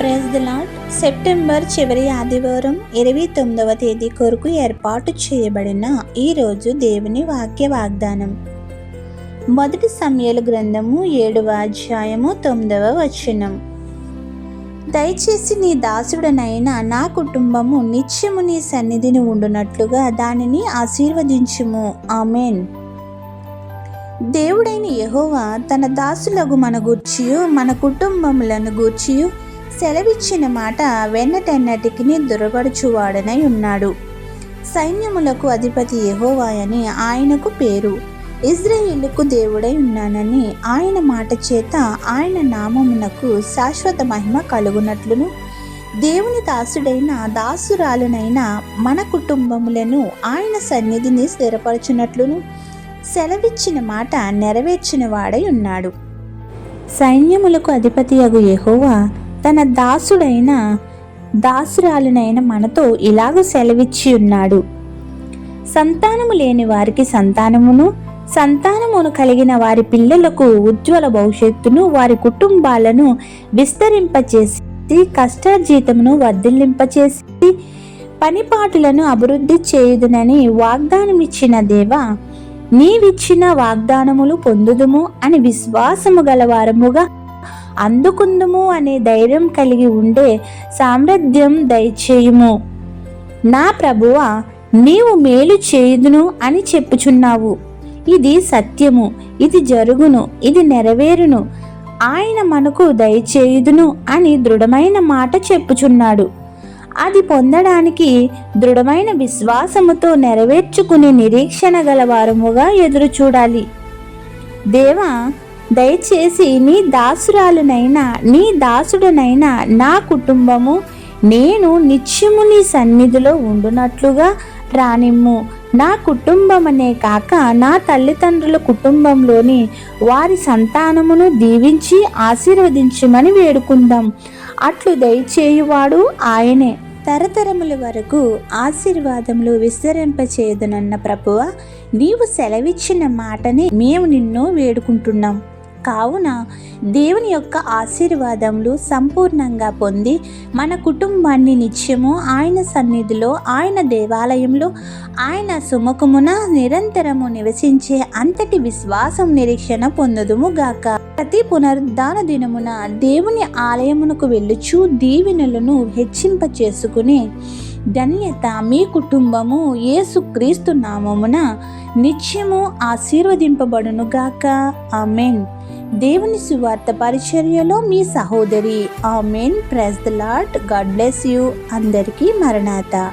Press the lot September చివరి ఆదివారం ఇరవై తొమ్మిదవ తేదీ కొరకు ఏర్పాటు చేయబడిన ఈరోజు దేవుని వాక్య వాగ్దానం. మొదటి సమయాల గ్రంథము ఏడవ అధ్యాయము తొమ్మిదవ వచనం. దయచేసి నీ దాసుడనైన నా కుటుంబము నిత్యము నీ సన్నిధిని ఉండునట్లుగా దానిని ఆశీర్వదించుము. ఆమెన్. దేవుడైన యహోవా తన దాసులకు మన గూర్చియు మన కుటుంబములను గూర్చియు సెలవిచ్చిన మాట వెన్నటెన్నటికి దురగడుచువాడనై ఉన్నాడు. సైన్యములకు అధిపతి యహోవాయని ఆయనకు పేరు. ఇజ్రాయిలుకు దేవుడై ఉన్నానని ఆయన మాట చేత ఆయన నామమునకు శాశ్వత మహిమ కలుగునట్లును. దేవుని దాసుడైన దాసురాలునైన మన కుటుంబములను ఆయన సన్నిధిని స్థిరపరచునట్లును. సెలవిచ్చిన మాట నెరవేర్చిన వాడై ఉన్నాడు. సైన్యములకు అధిపతి అగు ఎహోవా తన దాసుడైన దాసురాలునైన మనతో ఇలాగ సెలవిచ్చి ఉన్నాడు. సంతానము లేని వారికి సంతానమును సంతానమును కలిగిన వారి పిల్లలకు ఉజ్వల భవిష్యత్తును వారి కుటుంబాలను విస్తరింపచేసి కష్టార్జీతమును వర్ధిల్లింపచేసి పనిపాటులను అభివృద్ధి చేయుదునని వాగ్దానమిచ్చిన దేవ నీవిచ్చిన వాగ్దానములు పొందుదుము అని విశ్వాసము గలవారముగా అందుకుందుము అనే ధైర్యం కలిగి ఉండే సామర్థ్యం దయచేయుము. నా ప్రభువ నీవు మేలు చేయుదును అని చెప్పుచున్నావు. ఇది సత్యము ఇది జరుగును ఇది నెరవేరును. ఆయన మనకు దయచేయుదును అని దృఢమైన మాట చెప్పుచున్నాడు. అది పొందడానికి దృఢమైన విశ్వాసముతో నెరవేర్చుకునే నిరీక్షణ గల వారముగా ఎదురు చూడాలి దేవా దయచేసి నీ దాసురాలునైనా నీ దాసుడనైనా నా కుటుంబము నేను నిత్యము నీ సన్నిధిలో ఉండునట్లుగా రానిమ్ము. నా కుటుంబమనే కాక నా తల్లిదండ్రుల కుటుంబంలోని వారి సంతానమును దీవించి ఆశీర్వదించమని వేడుకుందాం. అట్లు దయచేయువాడు ఆయనే. తరతరముల వరకు ఆశీర్వాదములు విస్తరింపచేయదునన్న ప్రభువ నీవు సెలవిచ్చిన మాటని మేము నిన్ను వేడుకుంటున్నాం. కావున దేవుని యొక్క ఆశీర్వాదములు సంపూర్ణంగా పొంది మన కుటుంబాన్ని నిత్యము ఆయన సన్నిధిలో ఆయన దేవాలయంలో ఆయన సుముఖమున నిరంతరము నివసించే అంతటి విశ్వాసం నిరీక్షణ పొందుదుము గాక. ప్రతి పునరుద్ధాన దినమున దేవుని ఆలయమునకు వెళ్ళుచు దీవెనలను హెచ్చింప చేసుకుని ధన్యత మీ కుటుంబము ఏసుక్రీస్తు నామమున నిత్యము ఆశీర్వదింపబడునుగాక ఆమెన్. దేవుని సువార్త పరిచర్యలో మీ సహోదరి. Amen. Praise the Lord God bless you. అందరికీ మరణాత.